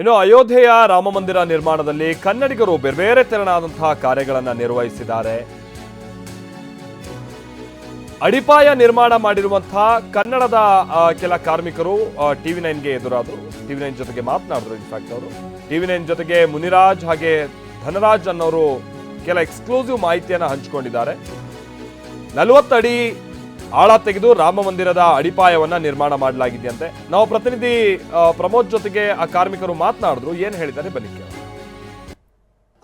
ಇನ್ನು ಅಯೋಧ್ಯೆಯ ರಾಮಮಂದಿರ ನಿರ್ಮಾಣದಲ್ಲಿ ಕನ್ನಡಿಗರು ಬೇರೆ ಬೇರೆ ತೆರನಾದಂತಹ ಕಾರ್ಯಗಳನ್ನು ನಿರ್ವಹಿಸಿದ್ದಾರೆ. ಅಡಿಪಾಯ ನಿರ್ಮಾಣ ಮಾಡಿರುವಂತಹ ಕನ್ನಡದ ಕೆಲ ಕಾರ್ಮಿಕರು ಟಿವಿ ನೈನ್ಗೆ ಎದುರಾದರು. ಟಿವಿ ನೈನ್ ಜೊತೆಗೆ ಮಾತನಾಡಿದ್ರು ಇನ್ಫ್ಯಾಕ್ಟ್ ಅವರು. ಟಿವಿ ನೈನ್ ಜೊತೆಗೆ ಮುನಿರಾಜ್ ಹಾಗೆ ಧನರಾಜ್ ಅನ್ನೋರು ಕೆಲ ಎಕ್ಸ್ಕ್ಲೂಸಿವ್ ಮಾಹಿತಿಯನ್ನು ಹಂಚಿಕೊಂಡಿದ್ದಾರೆ. ನಲವತ್ತಡಿ ಆಳ ತೆಗೆದು ರಾಮ ಮಂದಿರದ ಅಡಿಪಾಯವನ್ನ ನಿರ್ಮಾಣ ಮಾಡಲಾಗಿದೆಯಂತೆ. ನಾವು ಪ್ರತಿನಿಧಿ ಪ್ರಮೋದ್ ಜೊತೆಗೆ ಆ ಕಾರ್ಮಿಕರು ಮಾತನಾಡಿದ್ರು. ಏನ್ ಹೇಳಿದ್ದಾರೆ? ಬನ್ನಿ.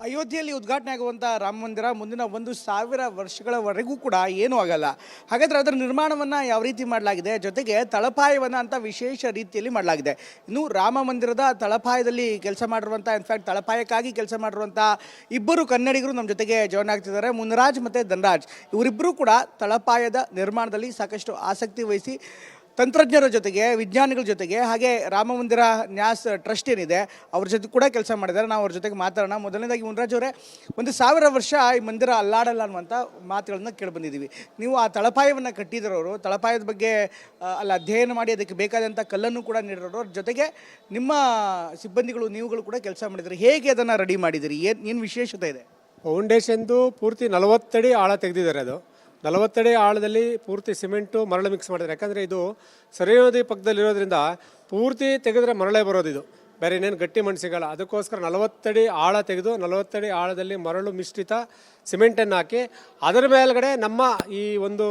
ಅಯೋಧ್ಯೆಯಲ್ಲಿ ಉದ್ಘಾಟನೆ ಆಗುವಂಥ ರಾಮ ಮಂದಿರ ಮುಂದಿನ ಒಂದು ಸಾವಿರ ವರ್ಷಗಳವರೆಗೂ ಕೂಡ ಏನೂ ಆಗಲ್ಲ. ಹಾಗಾದರೆ ಅದರ ನಿರ್ಮಾಣವನ್ನು ಯಾವ ರೀತಿ ಮಾಡಲಾಗಿದೆ? ಜೊತೆಗೆ ತಳಪಾಯವನ್ನು ಅಂತ ವಿಶೇಷ ರೀತಿಯಲ್ಲಿ ಮಾಡಲಾಗಿದೆ. ಇನ್ನು ರಾಮ ಮಂದಿರದ ತಳಪಾಯದಲ್ಲಿ ಕೆಲಸ ಮಾಡಿರುವಂಥ ಇನ್ಫ್ಯಾಕ್ಟ್ ತಳಪಾಯಕ್ಕಾಗಿ ಕೆಲಸ ಮಾಡಿರುವಂಥ ಇಬ್ಬರು ಕನ್ನಡಿಗರು ನಮ್ಮ ಜೊತೆಗೆ ಜಾಯ್ನ್ ಆಗ್ತಿದ್ದಾರೆ. ಮುನ್ರಾಜ್ ಮತ್ತು ಧನರಾಜ್. ಇವರಿಬ್ಬರೂ ಕೂಡ ತಳಪಾಯದ ನಿರ್ಮಾಣದಲ್ಲಿ ಸಾಕಷ್ಟು ಆಸಕ್ತಿ ವಹಿಸಿ ತಂತ್ರಜ್ಞರ ಜೊತೆಗೆ, ವಿಜ್ಞಾನಿಗಳ ಜೊತೆಗೆ, ಹಾಗೆ ರಾಮ ಮಂದಿರ ನ್ಯಾಸ್ ಟ್ರಸ್ಟ್ ಏನಿದೆ, ಅವ್ರ ಜೊತೆ ಕೂಡ ಕೆಲಸ ಮಾಡಿದ್ದಾರೆ. ನಾವು ಅವ್ರ ಜೊತೆಗೆ ಮಾತಾಡೋಣ. ಮೊದಲನೇದಾಗಿ ಮುನ್ರಾಜ್ ಅವರೇ, ಒಂದು ಸಾವಿರ ವರ್ಷ ಈ ಮಂದಿರ ಅಲ್ಲಾಡಲ್ಲ ಅನ್ನುವಂಥ ಮಾತುಗಳನ್ನ ಕೇಳಿಬಂದಿದ್ದೀವಿ ನೀವು ಆ ತಳಪಾಯವನ್ನು ಕಟ್ಟಿದರವರು ತಳಪಾಯದ ಬಗ್ಗೆ ಅಲ್ಲ ಅಧ್ಯಯನ ಮಾಡಿ ಅದಕ್ಕೆ ಬೇಕಾದಂಥ ಕಲ್ಲನ್ನು ಕೂಡ ನೀಡಿರೋರು, ಅವ್ರ ಜೊತೆಗೆ ನಿಮ್ಮ ಸಿಬ್ಬಂದಿಗಳು, ನೀವುಗಳು ಕೂಡ ಕೆಲಸ ಮಾಡಿದ್ರಿ. ಹೇಗೆ ಅದನ್ನು ರೆಡಿ ಮಾಡಿದಿರಿ? ಏನು ಏನು ವಿಶೇಷತೆ ಇದೆ? ಫೌಂಡೇಶನ್ದು ಪೂರ್ತಿ ನಲವತ್ತಡಿ ಆಳ ತೆಗೆದಿದ್ದಾರೆ ಅದು. ನಲವತ್ತಡಿ ಆಳದಲ್ಲಿ ಪೂರ್ತಿ ಸಿಮೆಂಟು ಮರಳು ಮಿಕ್ಸ್ ಮಾಡಿದ್ದಾರೆ. ಯಾಕಂದರೆ ಇದು ಸರಿಯೋದಿ ಪಕ್ಕದಲ್ಲಿರೋದ್ರಿಂದ ಪೂರ್ತಿ ತೆಗೆದ್ರೆ ಮರಳೇ ಬರೋದು ಇದು ಬೇರೆ ಇನ್ನೇನು ಗಟ್ಟಿ ಮಣ್ಣು ಸಿಗಲ್ಲ. ಅದಕ್ಕೋಸ್ಕರ ನಲವತ್ತಡಿ ಆಳ ತೆಗೆದು ನಲವತ್ತಡಿ ಆಳದಲ್ಲಿ ಮರಳು ಮಿಶ್ರಿತ ಸಿಮೆಂಟನ್ನು ಹಾಕಿ ಅದರ ಮೇಲ್ಗಡೆ ನಮ್ಮ ಈ ಒಂದು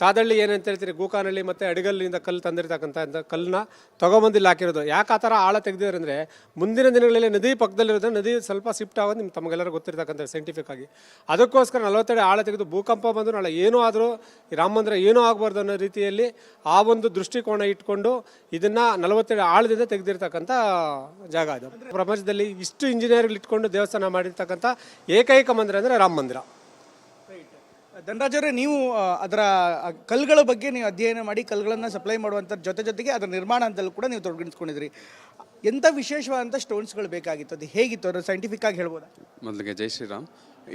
ಸಾದಳ್ಳಿ ಏನಂತ ಹೇಳ್ತೀರಿ? ಗೂಕಾನಹಳ್ಳಿ ಮತ್ತು ಅಡಿಗಲ್ಲಿಂದ ಕಲ್ಲು ತಂದಿರ್ತಕ್ಕಂಥ ಕಲ್ಲನ್ನ ತೊಗೊಬಂದಿಲ್ಲ ಹಾಕಿರೋದು. ಯಾಕೆ ಆ ಥರ ಆಳ ತೆಗೆದಿದ್ದಾರೆ ಅಂದರೆ ಮುಂದಿನ ದಿನಗಳಲ್ಲಿ ನದಿ ಪಕ್ಕದಲ್ಲಿರೋದ್ರೆ ನದಿ ಸ್ವಲ್ಪ ಶಿಫ್ಟ್ ಆಗೋದು ನಿಮ್ಗೆ ತಮಗೆಲ್ಲರೂ ಗೊತ್ತಿರ್ತಕ್ಕಂಥ ಸೈಂಟಿಫಿಕ್ ಆಗಿ. ಅದಕ್ಕೋಸ್ಕರ ನಲವತ್ತೆರಡು ಆಳ ತೆಗೆದು ಭೂಕಂಪ ಬಂದು ನಾಳೆ ಏನೂ ಆದರೂ ರಾಮ ಮಂದಿರ ಏನೂ ಆಗಬಾರ್ದು ಅನ್ನೋ ರೀತಿಯಲ್ಲಿ ಆ ಒಂದು ದೃಷ್ಟಿಕೋನ ಇಟ್ಕೊಂಡು ಇದನ್ನು ನಲವತ್ತಡಿ ಆಳದಿಂದ ತೆಗೆದಿರ್ತಕ್ಕಂಥ ಜಾಗ ಅದು. ಪ್ರಪಂಚದಲ್ಲಿ ಇಷ್ಟು ಇಂಜಿನಿಯರ್ಗಳು ಇಟ್ಕೊಂಡು ದೇವಸ್ಥಾನ ಮಾಡಿರ್ತಕ್ಕಂಥ ಏಕೈಕ ಮಂದಿರ ಅಂದರೆ ರಾಮ ಮಂದಿರ. ಧನರಾಜ್ ಅವರೇ ನೀವು ಅದರ ಕಲ್ಲುಗಳ ಬಗ್ಗೆ ನೀವು ಅಧ್ಯಯನ ಮಾಡಿ, ಕಲ್ಲುಗಳನ್ನು ಸಪ್ಲೈ ಮಾಡುವಂಥ ಜೊತೆ ಜೊತೆಗೆ ಅದರ ನಿರ್ಮಾಣ ಅಂತಲೂ ಕೂಡ ನೀವು ತೊಡಗಿಸ್ಕೊಂಡಿದ್ರಿ ಎಂಥ ವಿಶೇಷವಾದಂಥ ಸ್ಟೋನ್ಸ್ಗಳು ಬೇಕಾಗಿತ್ತು? ಅದು ಹೇಗಿತ್ತು? ಅದು ಸೈಂಟಿಫಿಕ್ ಆಗಿ ಹೇಳ್ಬೋದಾ? ಮೊದಲಿಗೆ ಜೈ ಶ್ರೀರಾಮ್.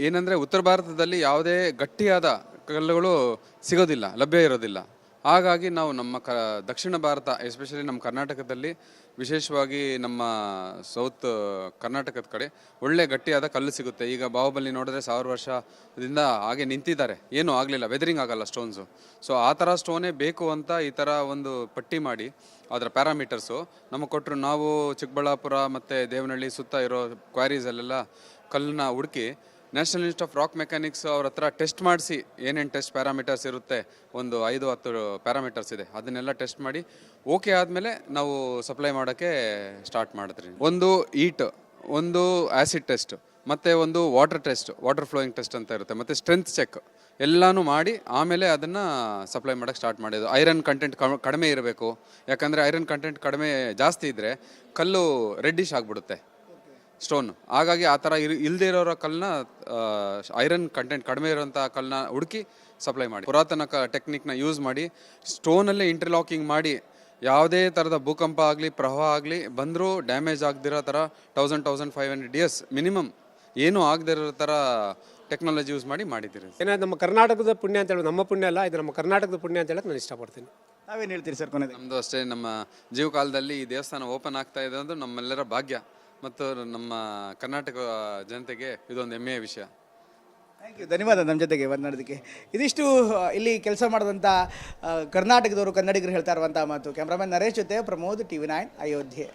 ಏನಂದರೆ ಉತ್ತರ ಭಾರತದಲ್ಲಿ ಯಾವುದೇ ಗಟ್ಟಿಯಾದ ಕಲ್ಲುಗಳು ಸಿಗೋದಿಲ್ಲ, ಲಭ್ಯ ಇರೋದಿಲ್ಲ. ಹಾಗಾಗಿ ನಾವು ನಮ್ಮ ಕ, ದಕ್ಷಿಣ ಭಾರತ ಎಸ್ಪೆಷಲಿ ನಮ್ಮ ಕರ್ನಾಟಕದಲ್ಲಿ, ವಿಶೇಷವಾಗಿ ನಮ್ಮ ಸೌತ್ ಕರ್ನಾಟಕದ ಕಡೆ ಒಳ್ಳೆ ಗಟ್ಟಿಯಾದ ಕಲ್ಲು ಸಿಗುತ್ತೆ. ಈಗ ಬಾಹುಬಲಿ ನೋಡಿದ್ರೆ ಸಾವಿರ ವರ್ಷದಿಂದ ಹಾಗೆ ನಿಂತಿದ್ದಾರೆ. ಏನೂ ಆಗಲಿಲ್ಲ. ವೆದರಿಂಗ್ ಆಗಲ್ಲ ಸ್ಟೋನ್ಸು ಸೊ ಆ ಥರ ಸ್ಟೋನೇ ಬೇಕು ಅಂತ ಈ ಥರ ಒಂದು ಪಟ್ಟಿ ಮಾಡಿ, ಅದರ ಪ್ಯಾರಾಮೀಟರ್ಸು ನಮಗೆ ಕೊಟ್ಟರು ನಾವು ಚಿಕ್ಕಬಳ್ಳಾಪುರ ಮತ್ತು ದೇವನಹಳ್ಳಿ ಸುತ್ತ ಇರೋ ಕ್ವಾರೀಸಲ್ಲೆಲ್ಲ ಕಲ್ಲನ್ನ ಹುಡುಕಿ national institute of rock mechanics ಅವ್ರ ಹತ್ರ ಟೆಸ್ಟ್ ಮಾಡಿಸಿ ಏನೇನು ಟೆಸ್ಟ್ ಪ್ಯಾರಾಮೀಟರ್ಸ್ ಇರುತ್ತೆ, ಒಂದು ಐದು, ಹತ್ತು ಪ್ಯಾರಾಮೀಟರ್ಸ್ ಇದೆ. ಅದನ್ನೆಲ್ಲ ಟೆಸ್ಟ್ ಮಾಡಿ ಓಕೆ ಆದಮೇಲೆ ನಾವು ಸಪ್ಲೈ ಮಾಡೋಕ್ಕೆ ಸ್ಟಾರ್ಟ್ ಮಾಡಿದ್ರಿ. ಒಂದು ಈಟ್ ಒಂದು ಆ್ಯಸಿಡ್ ಟೆಸ್ಟ್ ಮತ್ತು ಒಂದು water test water flowing test ಅಂತ ಇರುತ್ತೆ. ಮತ್ತು ಸ್ಟ್ರೆಂತ್ ಚೆಕ್ ಎಲ್ಲನೂ ಮಾಡಿ, ಆಮೇಲೆ ಅದನ್ನು ಸಪ್ಲೈ ಮಾಡೋಕ್ಕೆ ಸ್ಟಾರ್ಟ್ ಮಾಡಿದ್ದು. ಐರನ್ ಕಂಟೆಂಟ್ ಕಡಿಮೆ ಇರಬೇಕು. ಯಾಕಂದರೆ ಐರನ್ ಕಂಟೆಂಟ್ ಕಡಿಮೆ ಜಾಸ್ತಿ ಇದ್ದರೆ ಕಲ್ಲು ರೆಡ್ಡಿಶ್ ಆಗಿಬಿಡುತ್ತೆ. ಸ್ಟೋನ್ ಹಾಗಾಗಿ ಆ ಥರ ಇರ್ ಇಲ್ಲದೆ ಇರೋರ ಕಲ್ಲನ್ನ ಐರನ್ ಕಂಟೆಂಟ್ ಕಡಿಮೆ ಇರೋಂಥ ಕಲ್ಲನ್ನ ಹುಡುಕಿ ಸಪ್ಲೈ ಮಾಡಿ. ಪುರಾತನ ಕ ಟೆಕ್ನಿಕ್ನ ಯೂಸ್ ಮಾಡಿ ಸ್ಟೋನಲ್ಲೇ ಇಂಟರ್ಲಾಕಿಂಗ್ ಮಾಡಿ ಯಾವುದೇ ಥರದ ಭೂಕಂಪ ಆಗಲಿ ಪ್ರವಾಹ ಆಗಲಿ ಬಂದರೂ ಡ್ಯಾಮೇಜ್ ಆಗದಿರೋ ಥರ thousand thousand five hundred years minimum ಏನೂ ಆಗದಿರೋ ಥರ ಟೆಕ್ನಾಲಜಿ ಯೂಸ್ ಮಾಡಿ ಮಾಡಿದ್ದೀರಿ. ಏನಾದ್ರು ನಮ್ಮ ಕರ್ನಾಟಕದ ಪುಣ್ಯ ಅಂತ ಹೇಳಿ ನಮ್ಮ ಪುಣ್ಯ ಅಲ್ಲ ಇದು ನಮ್ಮ ಕರ್ನಾಟಕದ ಪುಣ್ಯ ಅಂತ ಹೇಳಕ್ಕೆ ನಾನು ಇಷ್ಟಪಡ್ತೀನಿ. ನಾವೇನು ಹೇಳ್ತೀರಿ ಸರ್ ಕೊನೆ ನಮ್ಮದು ಅಷ್ಟೇ ನಮ್ಮ ಜೀವಕಾಲದಲ್ಲಿ ಈ ದೇವಸ್ಥಾನ ಓಪನ್ ಆಗ್ತಾ ಇದೆ ಅಂದ್ರೆ ನಮ್ಮೆಲ್ಲರ ಭಾಗ್ಯ. ಮತ್ತು ನಮ್ಮ ಕರ್ನಾಟಕ ಜನತೆಗೆ ಇದೊಂದು ಹೆಮ್ಮೆಯ ವಿಷಯ. ಥ್ಯಾಂಕ್ ಯು ಧನ್ಯವಾದ ನಮ್ಮ ಜೊತೆಗೆ ಮಾತನಾಡೋದಕ್ಕೆ ಇದಿಷ್ಟು ಇಲ್ಲಿ ಕೆಲಸ ಮಾಡಿದಂಥ ಕರ್ನಾಟಕದವರು ಕನ್ನಡಿಗರು ಹೇಳ್ತಾ ಇರುವಂಥ ಮಾತು. ಕ್ಯಾಮ್ರಾಮನ್ ನರೇಶ್ ಜೊತೆ Pramod T V nine, Ayodhya.